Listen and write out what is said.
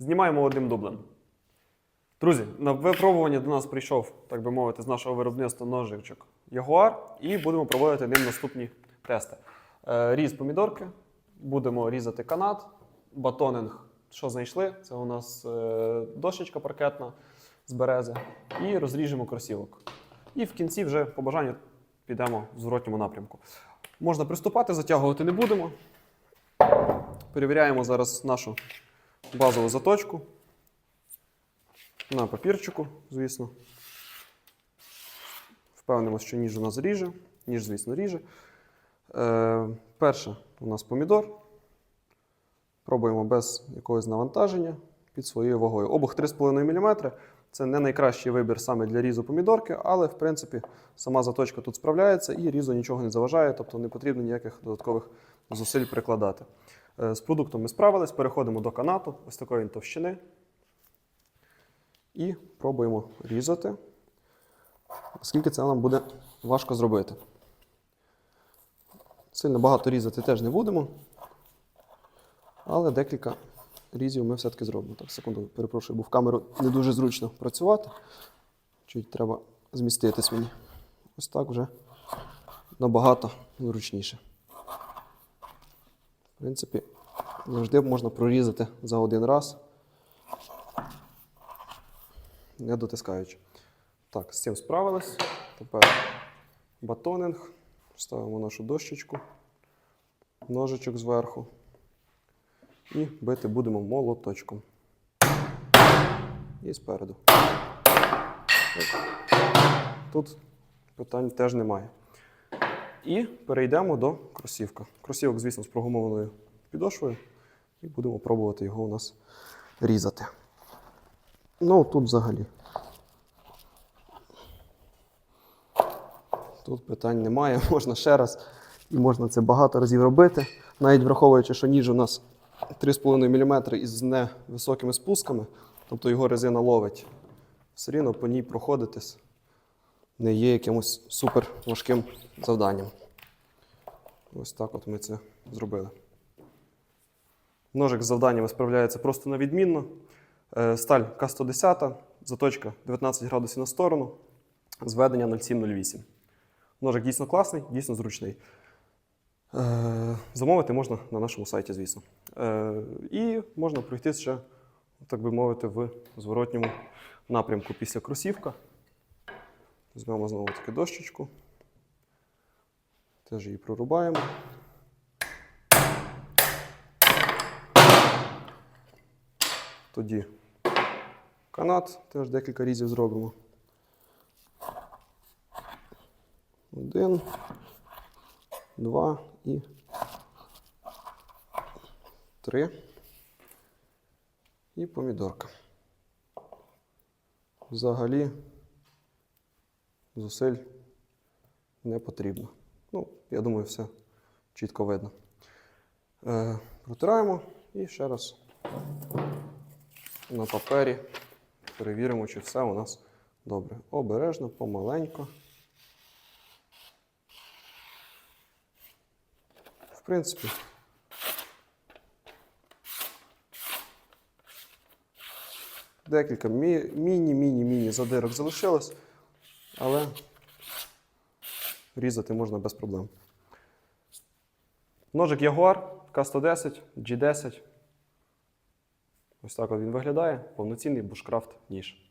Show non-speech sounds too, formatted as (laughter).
Знімаємо одним дублем. Друзі, на випробування до нас прийшов, так би мовити, з нашого виробництва ножичок Ягуар, і будемо проводити ним наступні тести. Е, Різ помідорки, будемо різати канат, батонинг. Що знайшли? Це у нас е, дощечка паркетна з берези. І розріжемо кросівок. І в кінці вже по бажанню підемо в зворотньому напрямку. Можна приступати, затягувати не будемо. Перевіряємо зараз нашу базову заточку. На папірчику, звісно. Впевнимося, що ніж у нас ріже. Ніж, звісно, ріже. Е, перше у нас помідор. Пробуємо без якогось навантаження під своєю вагою. Обух 3,5 мм. Це не найкращий вибір саме для різу помідорки, але в принципі сама заточка тут справляється і різу нічого не заважає, тобто не потрібно ніяких додаткових зусиль прикладати. Е, З продуктом ми справились, переходимо до канату, ось такої товщини. І пробуємо різати, оскільки це нам буде важко зробити. Сильно багато різати теж не будемо, але декілька різів ми все-таки зробимо. Так, секунду, перепрошую, бо в камеру не дуже зручно працювати. Чуть треба зміститись мені. Ось так вже набагато зручніше. В принципі, завжди можна прорізати за один раз, не дотискаючи. Так, з цим справились. Тепер батонинг. Ставимо нашу дощечку, ножичок зверху. І бити будемо молоточком. І спереду. Тут питань теж немає. І перейдемо до кросівка. Кросівок, звісно, з прогумованою підошвою. І будемо пробувати його у нас різати. Ну, тут взагалі. Тут питань немає, (laughs) можна ще раз, і можна це багато разів робити. Навіть враховуючи, що ніж у нас 3,5 мм із невисокими спусками, тобто його резина ловить, все рівно по ній проходитись не є якимось супер важким завданням. Ось так от ми це зробили. Ножик з завданнями справляється просто на відмінно. Е, Сталь К110, заточка 19 градусів на сторону, зведення 0,708. Ножик дійсно класний, дійсно зручний. Е, Замовити можна на нашому сайті, звісно. Е, І можна пройти ще, так би мовити, в зворотньому напрямку після кросівка. Візьмемо знову таки дощечку. Теж її прорубаємо. Тоді канат, теж декілька різів зробимо. Один, два і три. І помідорка. Взагалі зусиль не потрібно. Ну, я думаю, все чітко видно. Е, протираємо і ще раз на папері перевіримо, чи все у нас добре. Обережно, помаленько. В принципі. Декілька мі- міні-міні-міні задирок залишилось, але різати можна без проблем. Ножик Jaguar К110, G10. Ось так от він виглядає. Повноцінний бушкрафт ніж.